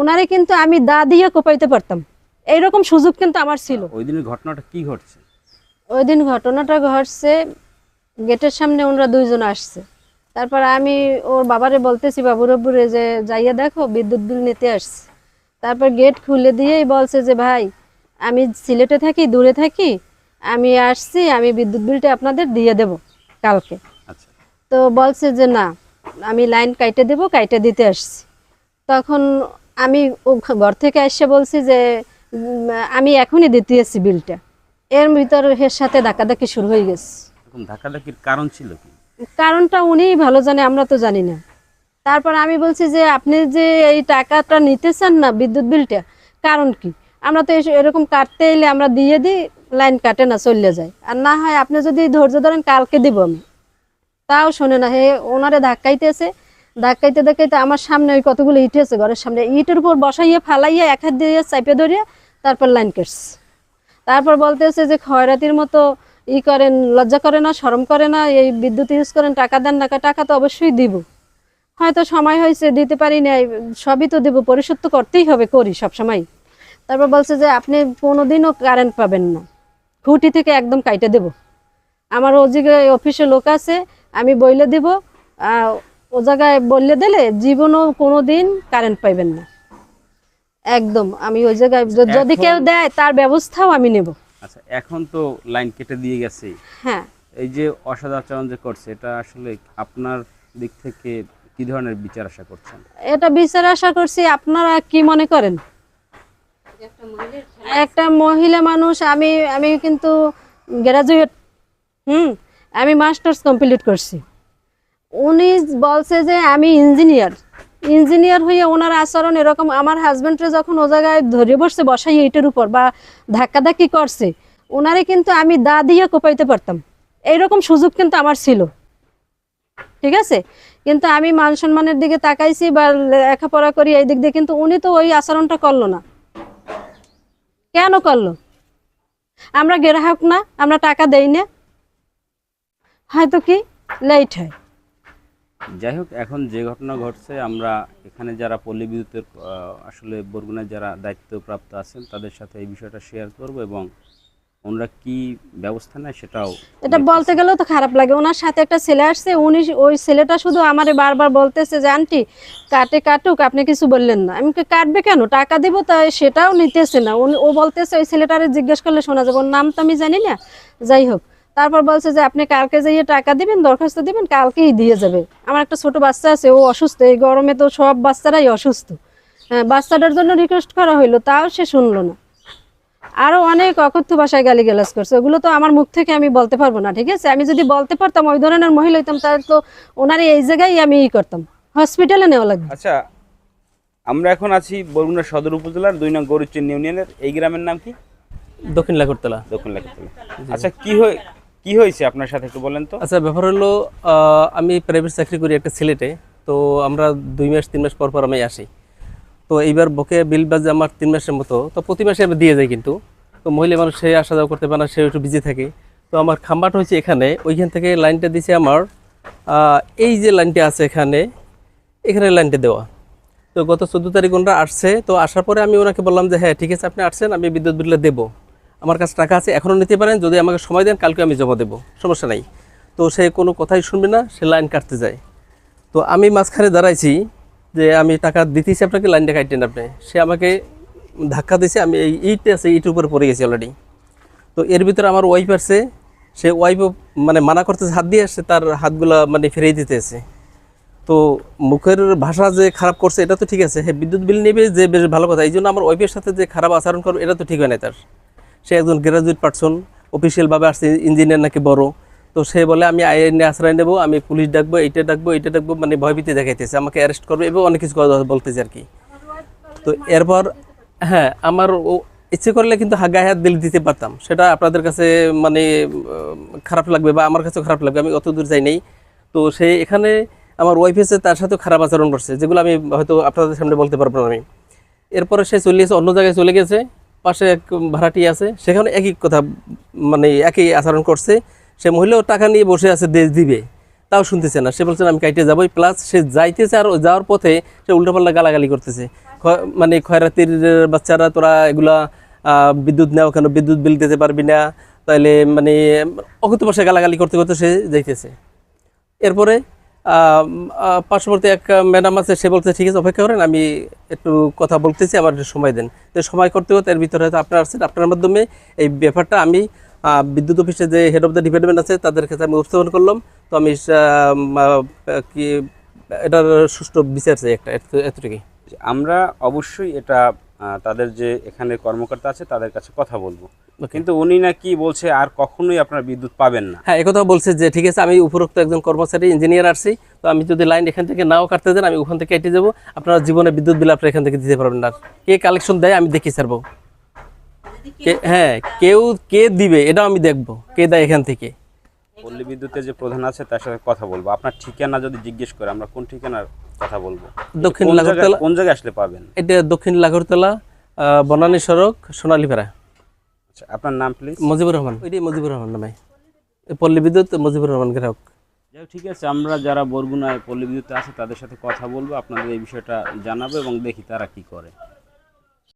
ওনারে কিন্তু আমি দা দিয়ে কোপাইতে পারতাম। এইরকম সুযোগ কিন্তু আমার ছিল। ওই দিনের ঘটনাটা কি ঘটছে? ওই দিন ঘটনাটা ঘটছে গেটের সামনে ওনারা দুইজন আসছে। তারপর আমি ওর বাবারে বলতেছি বাবুরব্বুরে যে যাইয়া দেখো বিদ্যুৎ বিল নিতে আসছে। তারপর গেট খুলে দিয়েই বলছে যে ভাই আমি সিলেটে থাকি দূরে থাকি আমি আসছি আমি বিদ্যুৎ বিলটা আপনাদের দিয়ে দেব কালকে। আচ্ছা। তো বলছে যে না আমি লাইন কাইটে দেবো কাইটে দিতে আসছি। তখন আমি ঘর থেকে এসে বলছি যে আমি এখনই দিতেছি বিলটা এর ভিতর এর সাথে ধাক্কাধাক্কি শুরু হয়ে গেছে। ধাক্কাধাক্কির কারণ ছিল কি? কারণটা উনিই ভালো জানে আমরা তো জানি না। তারপর আমি বলছি যে আপনি যে এই টাকাটা নিতেছেন না বিদ্যুৎ বিলটা কারণ কি? আমরা তো এরকম কাটতে এলে আমরা দিয়ে দিই লাইন কাটে না চলে যায়। আর না হয় আপনি যদি ধৈর্য ধরেন কালকে দিব আমি। তাও শোনে না হে ওনারে ধাক্কাইতেছে ধাক্কাইতে ধাক্কাইতে আমার সামনে ওই কতগুলো ইট আছে ঘরের সামনে। ইটের উপর বসাইয়ে ফালাইয়ে এক হাত দিয়ে চাইপে ধরিয়ে তারপর লাইন কেটছে। তারপর বলতেছে যে খয়রাতির মতো ই করেন, লজ্জা করে না, শরম করে না, এই বিদ্যুৎ ইউজ করেন, টাকা দেন না টাকা তো অবশ্যই দিব। হয়তো সময় হয়েছে, দিতে পারি না সবই তো দেবো, পরিশোধ তো করতেই হবে, করি সব সময় তারপর বলছে যে আপনি কোনোদিনও কারেন্ট পাবেন না। খুঁটি থেকে একদম কাইটে দেব। আমার ও অফিসে লোক আছে, আমি বইলে দেব ও জায়গায় বললে দিলে জীবনও কোনো দিন কারেন্ট পাইবেন না। একদম আমি ওই জায়গায় যদি কেউ দেয় তার ব্যবস্থাও আমি নেব। আচ্ছা এখন তো লাইন কেটে দিয়ে গেছে। হ্যাঁ। এই যে অসদাচরণ যে করছে এটা আসলে আপনার দিক থেকে কি ধরনের বিচার আশা করছেন? এটা বিচার আশা করছি আপনারা কি মনে করেন? একটা মহিলা মানুষ আমি আমি কিন্তু গ্রাজুয়েট হুম আমি মাস্টার্স কমপ্লিট করছি। উনি বলছে যে আমি ইঞ্জিনিয়ার। ইঞ্জিনিয়ার হয়ে ওনার আচরণ এরকম। আমার হাজব্যান্ডরে যখন ও জায়গায় ধরে বসছে, বসাই এইটার উপর বা ধাক্কাধাক্কি করছে ওনারে কিন্তু আমি দা দিয়ে কোপাইতে পারতাম। এইরকম সুযোগ কিন্তু আমার ছিল। ঠিক আছে? কিন্তু আমি মান সম্মানের দিকে তাকাইছি বা লেখাপড়া করি এই দিক দিয়ে কিন্তু উনি তো ওই আচরণটা করল না। কেন করল? আমরা গ্রাহক না, আমরা টাকা দেই না। হয়তো কি? লেট হয়। যাই হোক এখন যে ঘটনা ঘটছে আমরা এখানে যারা পল্লী বিদ্যুতের আসলে বরগুনায় যারা দায়িত্বপ্রাপ্ত আছেন তাদের সাথে এই বিষয়টা শেয়ার করব এবং ওনারা কি ব্যবস্থা নেয় সেটাও এটা বলতে গেলেও তো খারাপ লাগে। ওনার সাথে একটা ছেলে আসছে উনি ওই ছেলেটা শুধু আমারে বারবার বলতেছে যে আন্টি কাটে কাটুক আপনি কিছু বললেন না। আমি কাটবে কেন? টাকা দেবো তাই সেটাও নিতেছে না। উনি- ও বলতেছে ওই ছেলেটারে জিজ্ঞেস করলে শোনা যাবে। ওর নাম তো আমি জানি না। যাই হোক তারপর বলছে যে আপনি কালকে যাইয়ে টাকা দিবেন দরখাস্ত দিবেন কালকেই দিয়ে যাবে। আমার একটা ছোট বাচ্চা আছে ও অসুস্থ। এই গরমে তো সব বাচ্চারাই অসুস্থ। হ্যাঁ বাচ্চাটার জন্য রিকোয়েস্ট করা হইল তাও সে শুনলো না। আরও অনেক অকথ্য ভাষায় গালি গালাজ করছে। ওগুলো তো আমার মুখ থেকে আমি বলতে পারব না ঠিক আছে? আমি যদি বলতে পারতাম ওই ধরনের মহিলা হইতাম তাহলে তো ওনার এই জায়গায় আমি ই করতাম। হসপিটালে নেওয়া লাগবে। আচ্ছা আমরা এখন আছি বরগুনা সদর উপজেলার দুই নং গরুচিন ইউনিয়নের। এই গ্রামের নাম কি? দক্ষিণ লাকুরতলা। দক্ষিণ লাখিতলা আচ্ছা কি হয়ে কি হয়েছে আপনার সাথে একটু বলেন তো? আচ্ছা ব্যাপার হলো আমি প্রাইভেট চাকরি করি একটা সিলেটে, তো আমরা দুই মাস, তিন মাস পর পর আমি আসি। তো এইবার বকে বিল বাজে আমার তিন মাসের মতো, তো প্রতি মাসে আমি দিয়ে যাই কিন্তু। তো মহিলা মানুষ, সে আসা যাওয়া করতে পারে না, সে একটু বিজি থাকে। তো আমার খাম্বাটা হচ্ছে এখানে, ওইখান থেকে লাইনটা দিছে আমার এই যে লাইনটা আছে এখানে এখানে লাইনটা দেওয়া। তো গত চোদ্দ তারিখ ওনারা আসছে, তো আসার পরে আমি ওনাকে বললাম যে হ্যাঁ ঠিক আছে, আপনি আসছেন, আমি বিদ্যুৎ বিলটা দেবো। আমার কাছে টাকা আছে, এখনও নিতে পারেন, যদি আমাকে সময় দেন, কালকে আমি জমা দেবো, সমস্যা নাই। তো সে কোনো কথাই শুনবে না, সে লাইন কাটতে যায়। তো আমি মাঝখানে দাঁড়াইছি যে আমি টাকা দিতেছি আপনাকে লাইনটা কাটেন আপনি। সে আমাকে ধাক্কা দিয়েছে আমি এই ইট আছে, ইটের উপরে পড়ে গেছি অলরেডি তো এর ভিতরে আমার ওয়াইফ আসছে সে ওয়াইফও মানে মানা করতেছে, হাত দিয়ে আসছে তার হাতগুলা মানে ফিরিয়ে দিতেছে। তো মুখের ভাষা যে খারাপ করছে, এটা তো ঠিক আছে হ্যাঁ বিদ্যুৎ বিল নেবে, যে বেশ ভালো কথা, এই জন্য আমার ওয়াইফের সাথে যে খারাপ আচরণ করবে, এটা তো ঠিক হয় না তার। সে একজন গ্রাজুয়েট পার্সন অফিসিয়ালভাবে আসছে ইঞ্জিনিয়ার নাকি বড়। তো সে বলে, আমি আইনে আশ্রয় নেব, আমি পুলিশ ডাকবো, এইটা ডাকবো এইটা ডাকবো মানে ভয়ভীতি দেখাইতেছে, আমাকে অ্যারেস্ট করবে, এবং অনেক কিছু বলতেছে আর কি। তো এরপর হ্যাঁ আমার ইচ্ছে করলে কিন্তু হা- গায়ে হাত দিল দিতে পারতাম। সেটা আপনাদের কাছে মানে খারাপ লাগবে বা আমার কাছেও খারাপ লাগবে, আমি অত দূর যাই নাই। তো সে এখানে আমার ওয়াইফ এসে তার সাথেও খারাপ আচরণ করছে, যেগুলো আমি হয়তো আপনাদের সামনে বলতে পারব না আমি। এরপরে সে চলে গেছে, অন্য জায়গায় চলে গেছে। পাশে এক ভাড়াটি আছে, সেখানে একই কথা মানে একই আচরণ করছে। সে মহিলাও টাকা নিয়ে বসে আছে, দেশ দিবে। তাও শুনতেছে না। সে বলছে আমি কাইটে যাবোই। প্লাস সে যাইতেছে আর যাওয়ার পথে সে উল্টোপাল্টা গালাগালি করতেছে। মানে খয়রাতির বাচ্চারা, তোরা এগুলা বিদ্যুৎ নেও কেন? বিদ্যুৎ বিল দিতে পারবি না। তাইলে মানে অকৃত বসে গালাগালি করতে করতে সে যাইতেছে। এরপরে পার্শ্ববর্তী এক ম্যাডাম আছে, সে বলছে, ঠিক আছে, অপেক্ষা করেন, আমি একটু কথা বলতেছি, আমার একটু সময় দেন। তো সময় করতে করতে এর ভিতরে হয়তো আপনার আসছেন, আপনার মাধ্যমে এই ব্যাপারটা আমি বিদ্যুৎ অফিসে যে হেড অফ দ্য ডিপার্টমেন্ট আছে, তাদের কাছে আমি উপস্থাপন করলাম। তো আমি কি এটার সুষ্ঠু বিচার চাই একটা এতটুকুই। আমরা অবশ্যই এটা তাদের যে এখানে কর্মকর্তা আছে, তাদের কাছে কথা বলব. কিন্তু উনি নাকি বলছে আর কখনোই আপনার বিদ্যুৎ পাবেন না। হ্যাঁ একথা বলছে যে ঠিক আছে আমি উপরোক্ত একজন কর্মচারী ইঞ্জিনিয়ার আসছি তো আমি যদি লাইন এখান থেকে নাও কাটতে দেন আমি ওখান থেকে কেটে যাব। আপনারা জীবনে বিদ্যুৎ বিল আপনারা এখান থেকে দিতে পারবেন না। কে কালেকশন দেয় আমি দেখি ছাড়বো। হ্যাঁ কেউ কে দিবে এটাও আমি দেখব কে দেয় এখান থেকে। পল্লী বিদ্যুতের যে প্রধান আছে তার সাথে কথা বলব। আপনার ঠিকানা যদি জিজ্ঞেস করে আমরা কোন ঠিকানার কথা বলব? দক্ষিণ লাঘরতলা কোন জায়গায় আসলে পাবেন? এটা দক্ষিণ লাঘরতলা আহ, বনানী সড়ক সোনালীপাড়া। আচ্ছা আপনার নাম প্লিজ মজিবুর রহমান। ওইটাই মজিবুর রহমান নামে এই পল্লী বিদ্যুৎ মজিবুর রহমান গ্রাহক। যাই ঠিক আছে আমরা যারা বরগুনায় পল্লী বিদ্যুৎ আছে তাদের সাথে কথা বলব আপনাদের এই বিষয়টা জানাব এবং দেখি তারা কি করে।